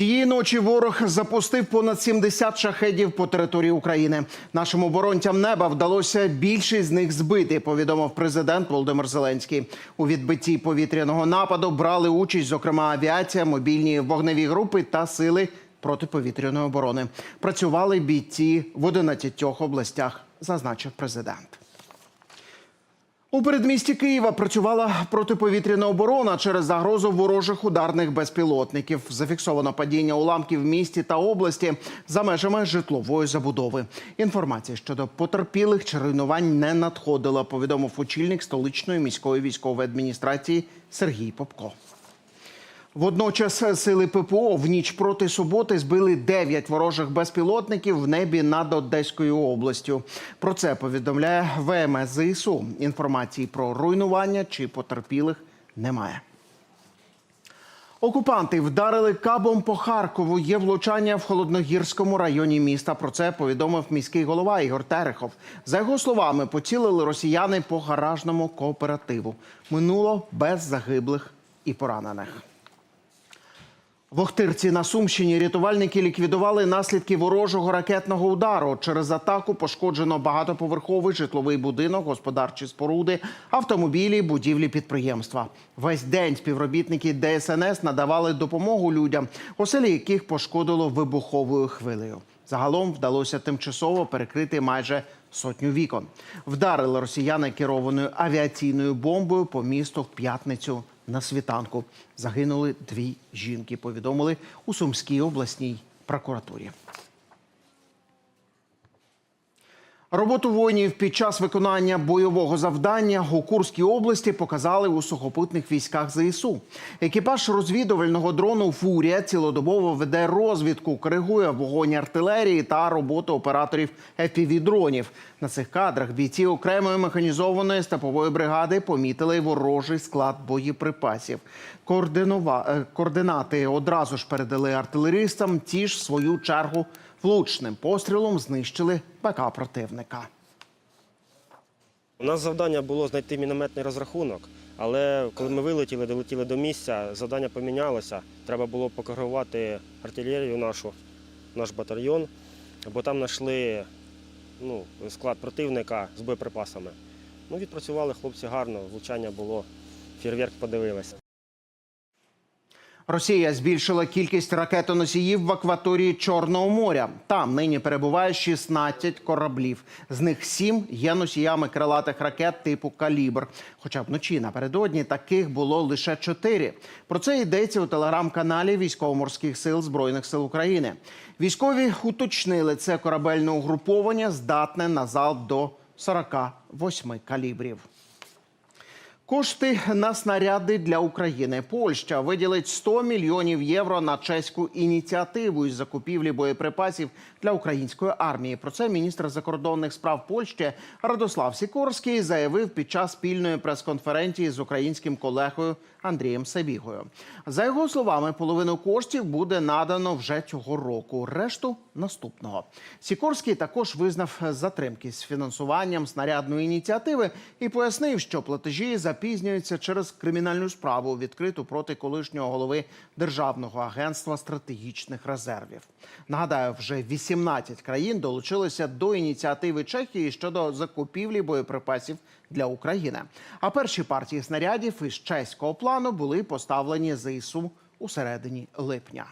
Цієї ночі ворог запустив понад 70 шахедів по території України. Нашим оборонцям неба вдалося більшість з них збити. Повідомив президент Володимир Зеленський. У відбитті повітряного нападу брали участь, зокрема, авіація, мобільні вогневі групи та сили протиповітряної оборони. Працювали бійці в 11 областях, зазначив президент. У передмісті Києва працювала протиповітряна оборона через загрозу ворожих ударних безпілотників. Зафіксовано падіння уламків в місті та області за межами житлової забудови. Інформація щодо потерпілих чи руйнувань не надходила. Повідомив очільник столичної міської військової адміністрації Сергій Попко. Водночас сили ППО в ніч проти суботи збили 9 ворожих безпілотників в небі над Одеською областю. Про це повідомляє ВМС ЗСУ. Інформації про руйнування чи потерпілих немає. Окупанти вдарили кабом по Харкову. Є влучання в холодногірському районі міста. Про це повідомив міський голова Ігор Терехов. За його словами, поцілили росіяни по гаражному кооперативу. Минуло без загиблих і поранених. В Охтирці на Сумщині рятувальники ліквідували наслідки ворожого ракетного удару. Через атаку пошкоджено багатоповерховий житловий будинок, господарчі споруди, автомобілі, будівлі підприємства. Весь день співробітники ДСНС надавали допомогу людям, оселі яких пошкодило вибуховою хвилею. Загалом вдалося тимчасово перекрити майже сотню вікон. Вдарили росіяни керованою авіаційною бомбою по місту в п'ятницю на світанку. Загинули дві жінки. Повідомили у Сумській обласній прокуратурі. Роботу воїнів під час виконання бойового завдання у Курській області показали у сухопутних військах ЗСУ. Екіпаж розвідувального дрону Фурія цілодобово веде розвідку, коригує вогонь артилерії та роботу операторів fpv дронів. На цих кадрах бійці окремої механізованої степової бригади помітили ворожий склад боєприпасів. Координува... е, Координати одразу ж передали артилеристам. Ті ж в свою чергу влучним пострілом знищили БК противника. У нас завдання було знайти мінометний розрахунок, але коли ми вилетіли, долетіли до місця, завдання помінялося. Треба було покоригувати артилерію нашу, наш батальйон, бо там знайшли ну, склад противника з боєприпасами. Ну, відпрацювали хлопці гарно, влучання було, фейерверк подивилися. Росія збільшила кількість ракетоносіїв в акваторії Чорного моря. Там нині перебуває 16 кораблів. З них 7 є носіями крилатих ракет типу Калібр. Хоча вночі напередодні таких було лише 4. Про це йдеться у телеграм-каналі Військово-морських сил Збройних сил України. Військові уточнили це корабельне угруповання здатне на залп до 48 калібрів. Кошти на снаряди для України. Польща виділить 100 мільйонів євро на чеську ініціативу із закупівлі боєприпасів для української армії. Про це міністр закордонних справ Польщі Радослав Сікорський заявив під час спільної прес-конференції з українським колегою Андрієм Сабігою. За його словами, половину коштів буде надано вже цього року, решту наступного. Сікорський також визнав затримки з фінансуванням снарядної ініціативи і пояснив, що платежі запізнюються через кримінальну справу, відкриту проти колишнього голови Державного агентства стратегічних резервів. Нагадаю, вже 18 країн долучилися до ініціативи Чехії щодо закупівлі боєприпасів для України. А перші партії снарядів із чеського плану були поставлені ЗСУ у середині липня.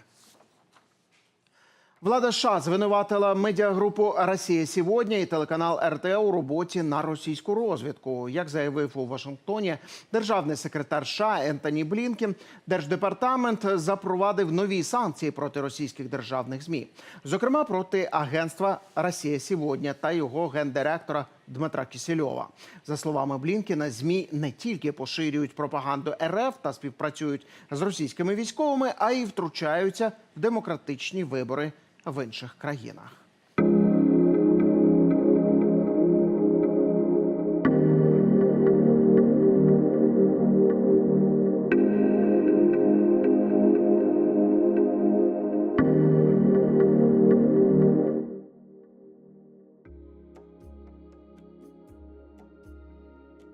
Влада США звинуватила медіагрупу Росія сьогодні і телеканал РТ у роботі на російську розвідку. Як заявив у Вашингтоні державний секретар США Ентоні Блінкен, держдепартамент запровадив нові санкції проти російських державних змі, зокрема проти агентства Росія сьогодні та його гендиректора Дмитра Кісельова. За словами Блінкена, змі не тільки поширюють пропаганду РФ та співпрацюють з російськими військовими, а й втручаються в демократичні вибори в інших країнах.